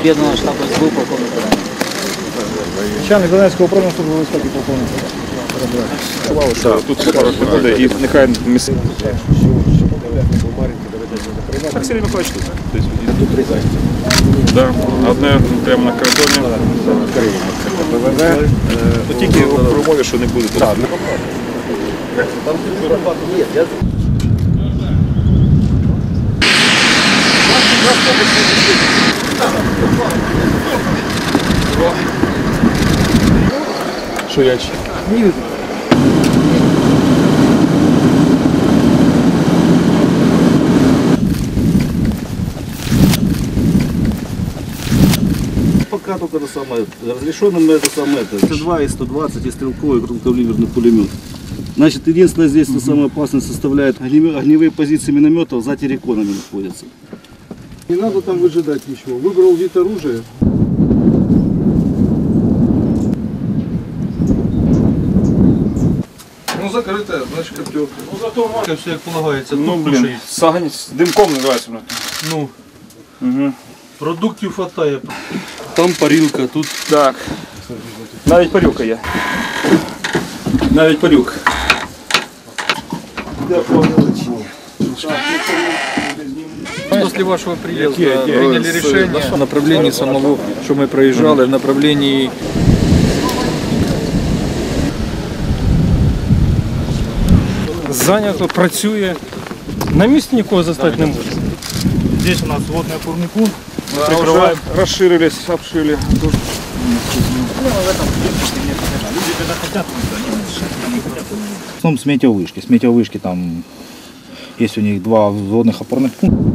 об'єднаного штабу СБУ полковник. Начальник Донецького управління служби безпеки полковник. Так, тут скоро буде і нехай міс... Так, Сергій Миколаївич тут. Да, одне прямо на кордоні. Ну, тільки при умові, що не буде тут. Що я чи? Пока только это самое, разрешенным это самое, это 2 и 120 и стрелковый круглокалиберный пулемет. Значит, единственное здесь mm самая опасность составляет огневые, огневые позиции минометов за терриконами находятся. Не надо там выжидать ничего. Выбрал вид оружия. Ну закрите, значить коптер. Ну зато марка все як полагається. Ну, тут блін, кушають. з огонь- з димком називається. блін. Ну, Угу. продуктів хватає. Там парілка, тут Так. Навіть парюка є. Навіть парюк. После вашего приезда приняли решение в направлении самого, что мы проезжали, в направлении зайнято, працює. На місці нікого застати не може. Здесь у нас водный опорный пункт. Прикрываем. Расширились, обшили. В основном с метеовышки. С метеовышки там есть у них два взводных опорных пункта.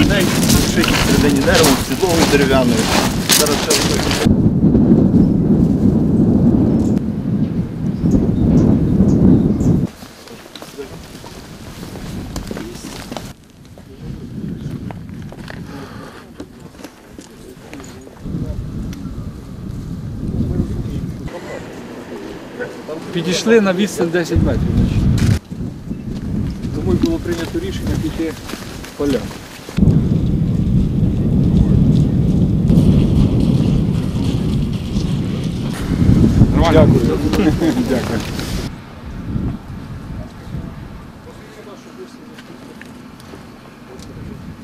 Людей, шиті всередині дерева, підлогою дерев'яною. Зараз ще робити. Підійшли на відстань 10 метрів. Тому й було прийнято рішення піти поля. Дякую. Дякую.